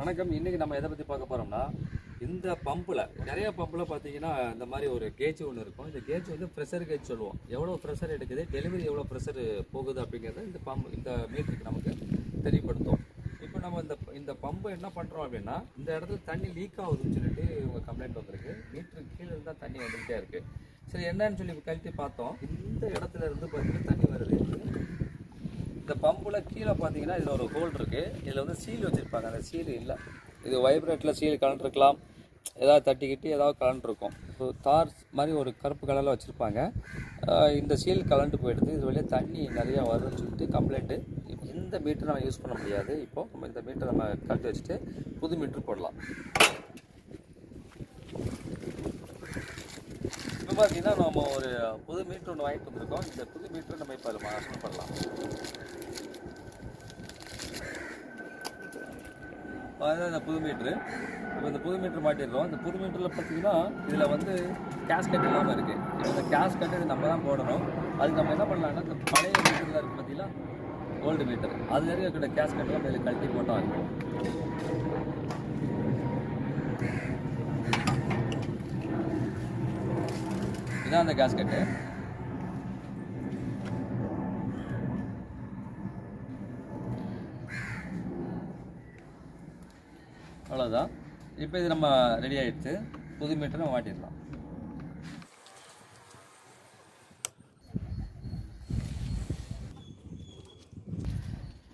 வணக்கம். இன்னைக்கு நம்ம எதை பற்றி பார்க்க போகிறோம்னா இந்த பம்பில் நிறைய பம்பில் பார்த்தீங்கன்னா இந்த மாதிரி ஒரு கேஜ் ஒன்று இருக்கும். இந்த கேஜ் வந்து ப்ரெஷர் கேஜ் சொல்லுவோம். எவ்வளோ ப்ரெஷர் எடுக்குது டெலிவரி எவ்வளோ ப்ரெஷர் போகுது அப்படிங்கிறத இந்த பம்ப் இந்த மீட்டருக்கு நமக்கு தெரியப்படுத்தும். இப்போ நம்ம இந்த இந்த பம்பை என்ன பண்ணுறோம் அப்படின்னா இந்த இடத்துல தண்ணி லீக் ஆகுதுன்னு சொல்லிட்டு இவங்க கம்ப்ளைண்ட் வந்திருக்கு. மீட்டருக்கு கீழே இருந்தால் தண்ணி வந்துகிட்டே இருக்குது சரி என்னன்னு சொல்லி கழட்டி பார்த்தோம். இந்த இடத்துல இருந்து பார்த்தீங்கன்னா தண்ணி வருது. இந்த பம்பில் கீழே பார்த்தீங்கன்னா இதில் ஒரு ஹோல் இருக்குது இதில் வந்து சீல் வச்சுருப்பாங்க. அந்த சீல் இல்லை. இது வைப்ரேட்டில் சீல் கலந்துருக்கலாம். ஏதாவது தட்டிக்கிட்டு ஏதாவது கலந்துருக்கும். ஸோ தார் மாதிரி ஒரு கருப்பு கலரில் வச்சுருப்பாங்க. இந்த சீல் கலண்டு போயிடுது. இது வழியாக தண்ணி நிறையா வருதுன்னு சொல்லிட்டு கம்ப்ளைண்ட்டு இந்த மீட்டர் நம்ம யூஸ் பண்ண முடியாது. இப்போது நம்ம இந்த மீட்டர் நம்ம கழட்டி வச்சுட்டு புது மீட்ரு போடலாம். இப்போ பார்த்தீங்கன்னா நம்ம ஒரு புது மீட்ரு ஒன்று வாங்கிட்டு வந்திருக்கோம். இந்த புது மீட்ரு நம்ம இப்போ அதில் பண்ணலாம். அதுதான் இந்த புது மீட்ரு இப்போ இந்த புது மீட்ரு மாட்டிடுறோம். இந்த புது மீட்டரில் பார்த்தீங்கன்னா இதில் வந்து கேஸ்கட் இல்லாமல் இருக்குது இப்போ இந்த கேஸ்கட் இது நம்ம தான் போடணும். அதுக்கு நம்ம என்ன பண்ணலாம்னா இந்த பழைய மீட்டரில் இருக்குது பார்த்தீங்கன்னா ஓல்டு மீட்டர் அதில் இருக்கிற கேஸ்கட்லாம் இதில் கழட்டி போட்டால் இருக்கும் இதான் அந்த கேஸ்கட்டு அவ்வளோதான் இப்போ இது நம்ம ரெடி ஆகிடுச்சு புது மீட்டர் நம்ம மாட்டிடலாம்.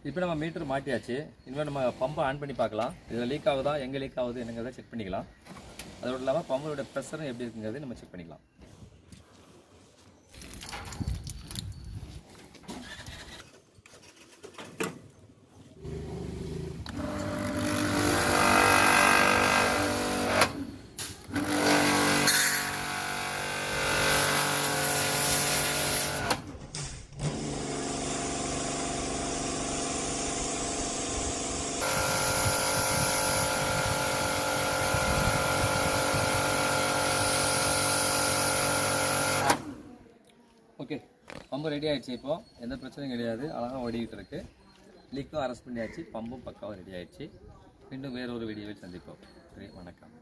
இப்போ நம்ம மீட்டர் மாட்டியாச்சு. இனிமேல் நம்ம பம்பை ஆன் பண்ணி பார்க்கலாம். இதில் லீக் ஆகுதா எங்கே லீக் ஆகுது என்னங்கிறத செக் பண்ணிக்கலாம். அதோடு இல்லாமல் பம்போட ப்ரெஷரும் எப்படி இருக்குங்கிறத நம்ம செக் பண்ணிக்கலாம். ஓகே பம்பு ரெடி ஆகிடுச்சு இப்போ. எந்த பிரச்சனையும் கிடையாது. அழகாக ஓடிக்கிட்டு இருக்கு. லீக்கும் அரெஸ்ட் பண்ணியாச்சு. பம்பும் பக்காவாக ரெடி ஆகிடுச்சு மீண்டும் வேறொரு வீடியோவில் சந்திப்போம். சரி வணக்கம்.